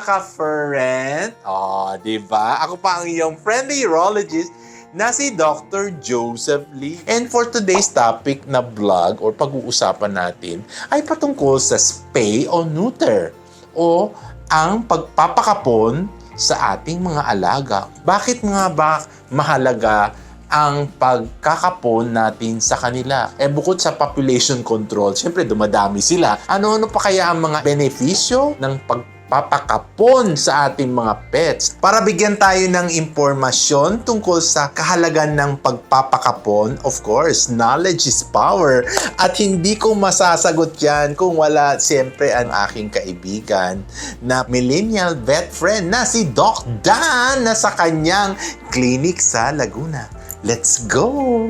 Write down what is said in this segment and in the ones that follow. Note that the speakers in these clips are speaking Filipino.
ka-friend. Oh, di ba? Ako pa ang iyong friendly urologist na si Dr. Joseph Lee. And for today's topic na vlog or pag-uusapan natin ay patungkol sa spay o neuter o ang pagpapakapon sa ating mga alaga. Bakit nga ba mahalaga ang pagkakapon natin sa kanila. Eh bukod sa population control, syempre dumadami sila. Ano-ano pa kaya ang mga benepisyo ng pagpapakapon sa ating mga pets? Para bigyan tayo ng impormasyon tungkol sa kahalagan ng pagpapakapon, of course, knowledge is power. At hindi ko masasagot yan kung wala siyempre ang aking kaibigan na millennial vet friend na si Doc Dan na sa kanyang clinic sa Laguna. Let's go!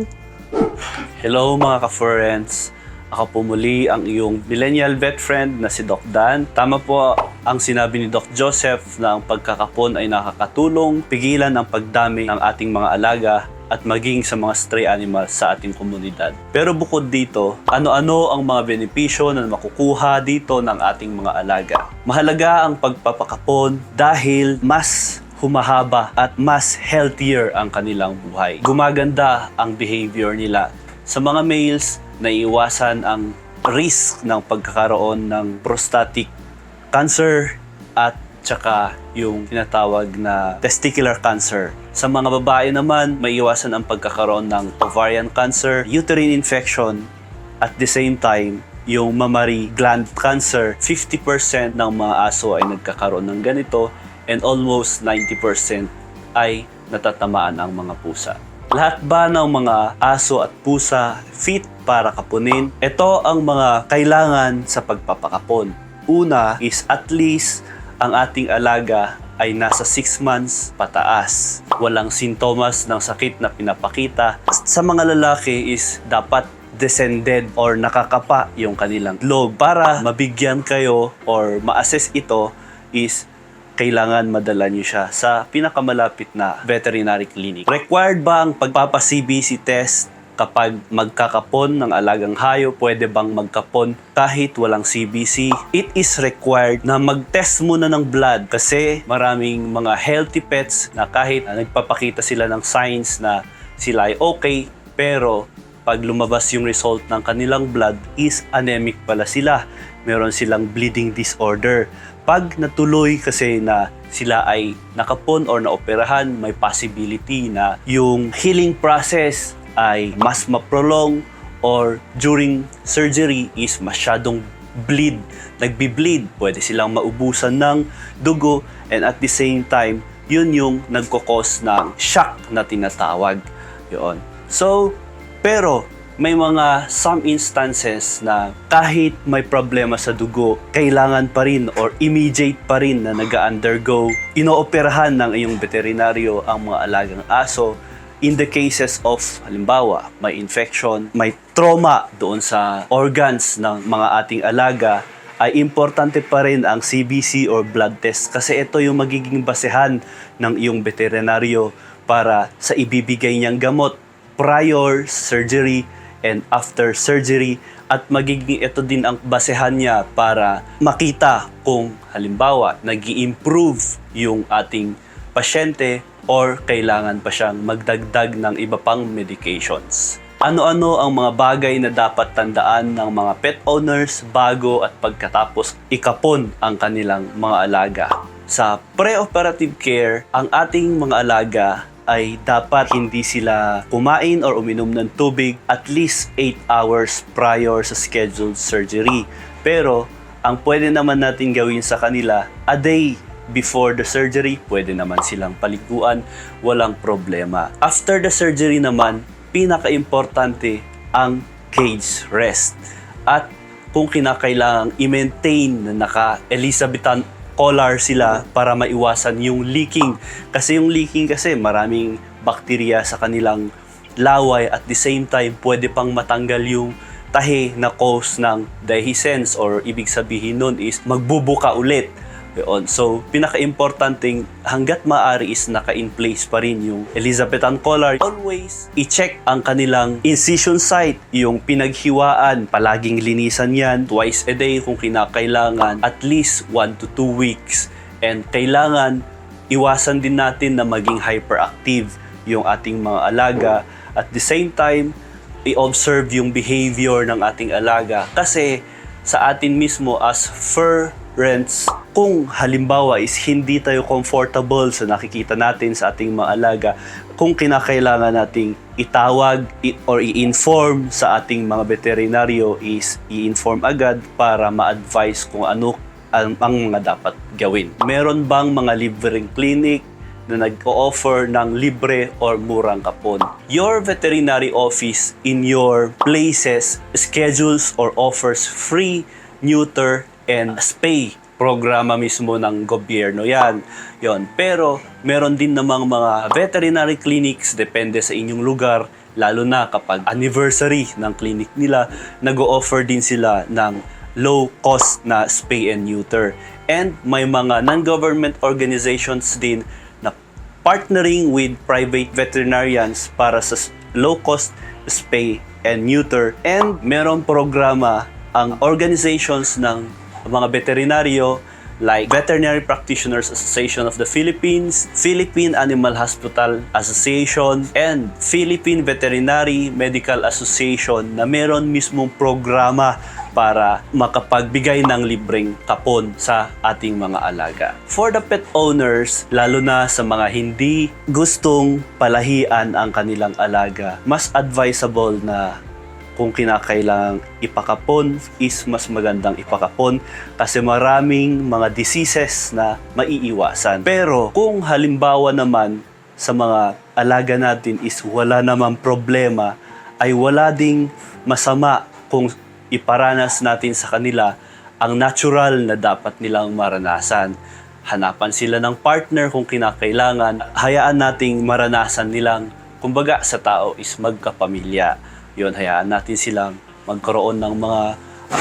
Hello mga ka-friends! Ako po muli ang iyong millennial vet friend na si Doc Dan. Tama po ang sinabi ni Doc Joseph na ang pagkakapon ay nakakatulong pigilan ang pagdami ng ating mga alaga at maging sa mga stray animals sa ating komunidad. Pero bukod dito, ano-ano ang mga benepisyo na makukuha dito ng ating mga alaga? Mahalaga ang pagpapakapon dahil mas humahaba at mas healthier ang kanilang buhay. Gumaganda ang behavior nila. Sa mga males, naiiwasan ang risk ng pagkakaroon ng prostatic cancer at tsaka yung tinatawag na testicular cancer. Sa mga babae naman, maiiwasan ang pagkakaroon ng ovarian cancer, uterine infection, at the same time, yung mammary gland cancer, 50% ng mga aso ay nagkakaroon ng ganito and almost 90% ay natatamaan ang mga pusa. Lahat ba ng mga aso at pusa fit para kapunin? Ito ang mga kailangan sa pagpapakapon. Una is at least ang ating alaga ay nasa 6 months pataas. Walang sintomas ng sakit na pinapakita. Sa mga lalaki is dapat descended or nakakapa yung kanilang log para mabigyan kayo or ma-assess ito is kailangan madala niyo siya sa pinakamalapit na veterinary clinic. Required ba ang pagpapa-CBC test kapag magkakapon ng alagang hayop? Pwede bang magkapon kahit walang CBC? It is required na mag-test muna ng blood kasi maraming mga healthy pets na kahit na nagpapakita sila ng signs na sila ay okay, pero pag lumabas yung result ng kanilang blood is anemic pala sila. Meron silang bleeding disorder. Pag natuloy kasi na sila ay nakapon or naoperahan, may possibility na yung healing process ay mas maprolong or during surgery is masyadong bleed, nagbi-bleed. Pwede silang maubusan ng dugo and at the same time, yun yung nagkokos ng shock na tinatawag. Yun. So, pero may mga some instances na kahit may problema sa dugo, kailangan pa rin or immediate pa rin na nag-undergo, inooperahan ng iyong veterinaryo ang mga alagang aso in the cases of halimbawa may infection, may trauma doon sa organs ng mga ating alaga, ay importante pa rin ang CBC or blood test kasi ito yung magiging basehan ng iyong veterinaryo para sa ibibigay niyang gamot prior surgery and after surgery at magiging ito din ang basehan niya para makita kung halimbawa nag improve yung ating pasyente or kailangan pa siyang magdagdag ng iba pang medications. Ano-ano ang mga bagay na dapat tandaan ng mga pet owners bago at pagkatapos ikapon ang kanilang mga alaga? Sa pre-operative care, ang ating mga alaga ay dapat hindi sila kumain or uminom ng tubig at least 8 hours prior sa scheduled surgery. Pero, ang pwede naman natin gawin sa kanila, a day before the surgery, pwede naman silang paliguan, walang problema. After the surgery naman, pinaka-importante ang cage rest. At kung kinakailangang i-maintain na naka-Elizabethan collar sila para maiwasan yung leaking. Kasi yung leaking kasi maraming bakterya sa kanilang laway at the same time pwede pang matanggal yung tahi na cause ng dehiscence or ibig sabihin nun is magbubuka ulit. Yun. So, pinaka-importanting hanggat maaari is naka-in place pa rin yung Elizabethan collar. Always i-check ang kanilang incision site, yung pinaghiwaan. Palaging linisan yan twice a day kung kinakailangan. At least 1 to 2 weeks. And kailangan iwasan din natin na maging hyperactive yung ating mga alaga. At the same time, i-observe yung behavior ng ating alaga. Kasi sa atin mismo as fur rents, kung halimbawa is hindi tayo comfortable sa nakikita natin sa ating mga alaga, kung kinakailangan nating itawag or i-inform sa ating mga veterinaryo is i-inform agad para ma-advise kung ano ang mga dapat gawin. Meron bang mga libreng clinic na nag-o-offer ng libre or murang kapon. Your veterinary office in your places schedules or offers free, neuter, and spay programa mismo ng gobyerno yan. Yon. Pero meron din namang mga veterinary clinics depende sa inyong lugar lalo na kapag anniversary ng clinic nila, nag-o-offer din sila ng low cost na spay and neuter. And may mga non-government organizations din na partnering with private veterinarians para sa s- low-cost spay and neuter. And meron programa ang organizations ng mga veterinaryo like Veterinary Practitioners Association of the Philippines, Philippine Animal Hospital Association, and Philippine Veterinary Medical Association na meron mismong programa para makapagbigay ng libreng kapon sa ating mga alaga. For the pet owners, lalo na sa mga hindi gustong palahian ang kanilang alaga, mas advisable na kung kinakailangang ipakapon is mas magandang ipakapon kasi maraming mga diseases na maiiwasan. Pero kung halimbawa naman sa mga alaga natin is wala namang problema, ay wala ding masama kung iparanas natin sa kanila ang natural na dapat nilang maranasan. Hanapan sila ng partner kung kinakailangan. Hayaan nating maranasan nilang, kumbaga sa tao is magkapamilya. Yun, hayaan natin silang magkaroon ng mga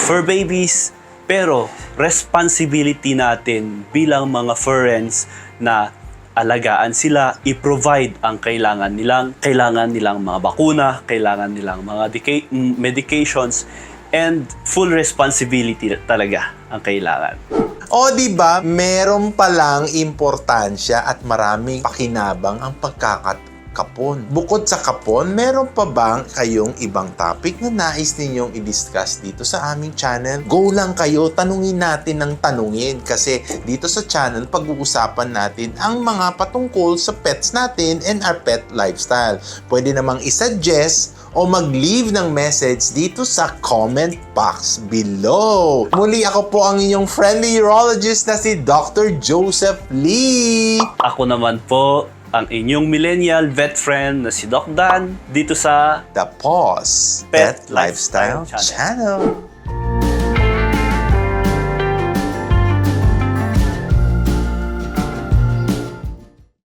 fur babies. Pero responsibility natin bilang mga furrens na alagaan sila, i-provide ang kailangan nilang, kailangan nilang mga bakuna, kailangan nilang mga dica- medications, and full responsibility talaga ang kailangan. O di ba, meron palang importansya at maraming pakinabang ang pagkakapon. Bukod sa kapon, meron pa bang kayong ibang topic na nais ninyong i-discuss dito sa aming channel? Go lang kayo, tanungin natin ng tanungin kasi dito sa channel pag-uusapan natin ang mga patungkol sa pets natin and our pet lifestyle. Pwede namang isuggest o mag-leave ng message dito sa comment box below. Muli ako po ang inyong friendly urologist na si Dr. Joseph Lee. Ako naman po ang inyong millennial vet friend na si Doc Dan dito sa The Pause Pet Pet Lifestyle Lifestyle Channel.